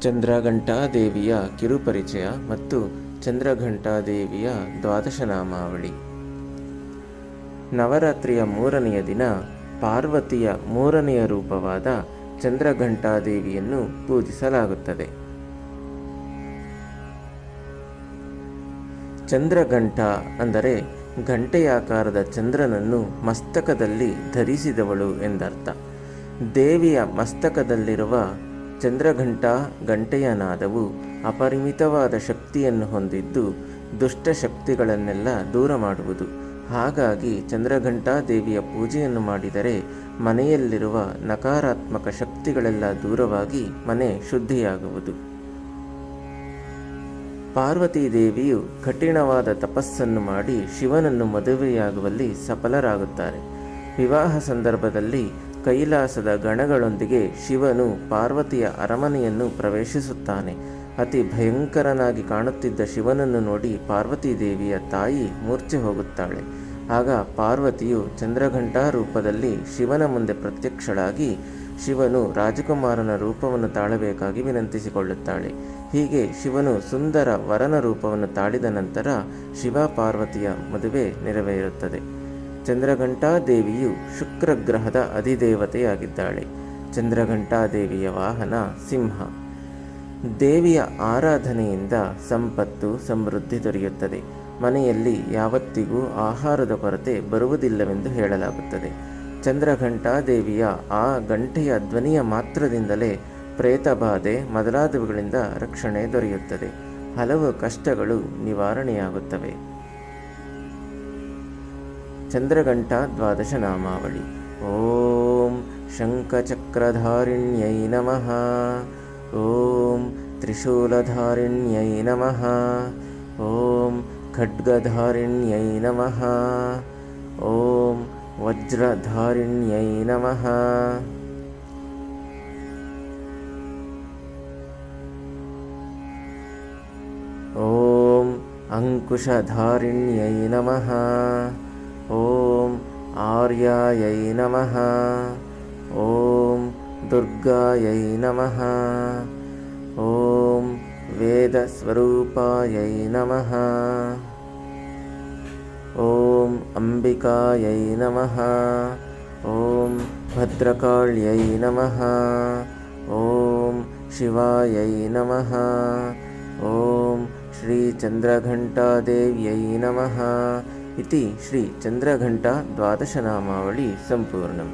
ಚಂದ್ರಘಂಟಾದೇವಿಯ ಕಿರುಪರಿಚಯ ಮತ್ತು ಚಂದ್ರಘಂಟಾದೇವಿಯ ದ್ವಾದಶ ನಾಮಾವಳಿ ನವರಾತ್ರಿಯ ಮೂರನೆಯ ದಿನ ಪಾರ್ವತಿಯ ಮೂರನೆಯ ರೂಪವಾದ ಚಂದ್ರಘಂಟಾದೇವಿಯನ್ನು ಪೂಜಿಸಲಾಗುತ್ತದೆ. ಚಂದ್ರಘಂಟ ಅಂದರೆ ಘಂಟೆಯಾಕಾರದ ಚಂದ್ರನನ್ನು ಮಸ್ತಕದಲ್ಲಿ ಧರಿಸಿದವಳು ಎಂದರ್ಥ. ದೇವಿಯ ಮಸ್ತಕದಲ್ಲಿರುವ ಚಂದ್ರಘಂಟ ಗಂಟೆಯ ನಾದವು ಅಪರಿಮಿತವಾದ ಶಕ್ತಿಯನ್ನು ಹೊಂದಿದ್ದು ದುಷ್ಟ ಶಕ್ತಿಗಳನ್ನೆಲ್ಲ ದೂರ ಮಾಡುವುದು. ಹಾಗಾಗಿ ಚಂದ್ರಘಂಟಾ ದೇವಿಯ ಪೂಜೆಯನ್ನು ಮಾಡಿದರೆ ಮನೆಯಲ್ಲಿರುವ ನಕಾರಾತ್ಮಕ ಶಕ್ತಿಗಳೆಲ್ಲ ದೂರವಾಗಿ ಮನೆ ಶುದ್ಧಿಯಾಗುವುದು. ಪಾರ್ವತಿ ದೇವಿಯು ಕಠಿಣವಾದ ತಪಸ್ಸನ್ನು ಮಾಡಿ ಶಿವನನ್ನು ಮದುವೆಯಾಗುವಲ್ಲಿ ಸಫಲರಾಗುತ್ತಾರೆ. ವಿವಾಹ ಸಂದರ್ಭದಲ್ಲಿ ಕೈಲಾಸದ ಗಣಗಳೊಂದಿಗೆ ಶಿವನು ಪಾರ್ವತಿಯ ಅರಮನೆಯನ್ನು ಪ್ರವೇಶಿಸುತ್ತಾನೆ. ಅತಿ ಭಯಂಕರನಾಗಿ ಕಾಣುತ್ತಿದ್ದ ಶಿವನನ್ನು ನೋಡಿ ಪಾರ್ವತಿ ದೇವಿಯ ತಾಯಿ ಮೂರ್ಛೆ ಹೋಗುತ್ತಾಳೆ. ಆಗ ಪಾರ್ವತಿಯು ಚಂದ್ರಘಂಟಾ ರೂಪದಲ್ಲಿ ಶಿವನ ಮುಂದೆ ಪ್ರತ್ಯಕ್ಷಳಾಗಿ ಶಿವನು ರಾಜಕುಮಾರನ ರೂಪವನ್ನು ತಾಳಬೇಕಾಗಿ ವಿನಂತಿಸಿಕೊಳ್ಳುತ್ತಾಳೆ. ಹೀಗೆ ಶಿವನು ಸುಂದರ ವರನ ರೂಪವನ್ನು ತಾಳಿದ ನಂತರ ಶಿವ ಪಾರ್ವತಿಯ ಮದುವೆ ನೆರವೇರುತ್ತದೆ. ಚಂದ್ರಘಂಟಾ ದೇವಿಯು ಶುಕ್ರ ಗ್ರಹದ ಅಧಿದೇವತೆಯಾಗಿದ್ದಾಳೆ. ಚಂದ್ರಘಂಟಾ ದೇವಿಯ ವಾಹನ ಸಿಂಹ. ದೇವಿಯ ಆರಾಧನೆಯಿಂದ ಸಂಪತ್ತು, ಸಮೃದ್ಧಿ ದೊರೆಯುತ್ತದೆ. ಮನೆಯಲ್ಲಿ ಯಾವತ್ತಿಗೂ ಆಹಾರದ ಕೊರತೆ ಬರುವುದಿಲ್ಲವೆಂದು ಹೇಳಲಾಗುತ್ತದೆ. ಚಂದ್ರಘಂಟಾ ದೇವಿಯ ಆ ಗಂಟೆಯ ಧ್ವನಿಯ ಮಾತ್ರದಿಂದಲೇ ಪ್ರೇತಬಾಧೆ ಮೊದಲಾದವುಗಳಿಂದ ರಕ್ಷಣೆ ದೊರೆಯುತ್ತದೆ. ಹಲವು ಕಷ್ಟಗಳು ನಿವಾರಣೆಯಾಗುತ್ತವೆ. चन्द्रघण्टाद्वादशनामावली ॐ शङ्खचक्रधारिण्यै नमः। ॐ त्रिशूलधारिण्यै नमः। ॐ खड्गधारिण्यै नमः। ॐ वज्रधारिण्यै नमः। ॐ अङ्कुशधारिण्यै नमः। ॐ आर्यायै नमः। ॐ दुर्गायै नमः। ॐ वेदस्वरूपायै नमः। ॐ अम्बिकायै नमः। ॐ भद्रकाळ्यै नमः। ॐ शिवायै नमः। ॐ श्रीचन्द्रघण्टादेव्यै नमः। इति श्रीचन्द्रघण्टा द्वादशनामावळी सम्पूर्णम्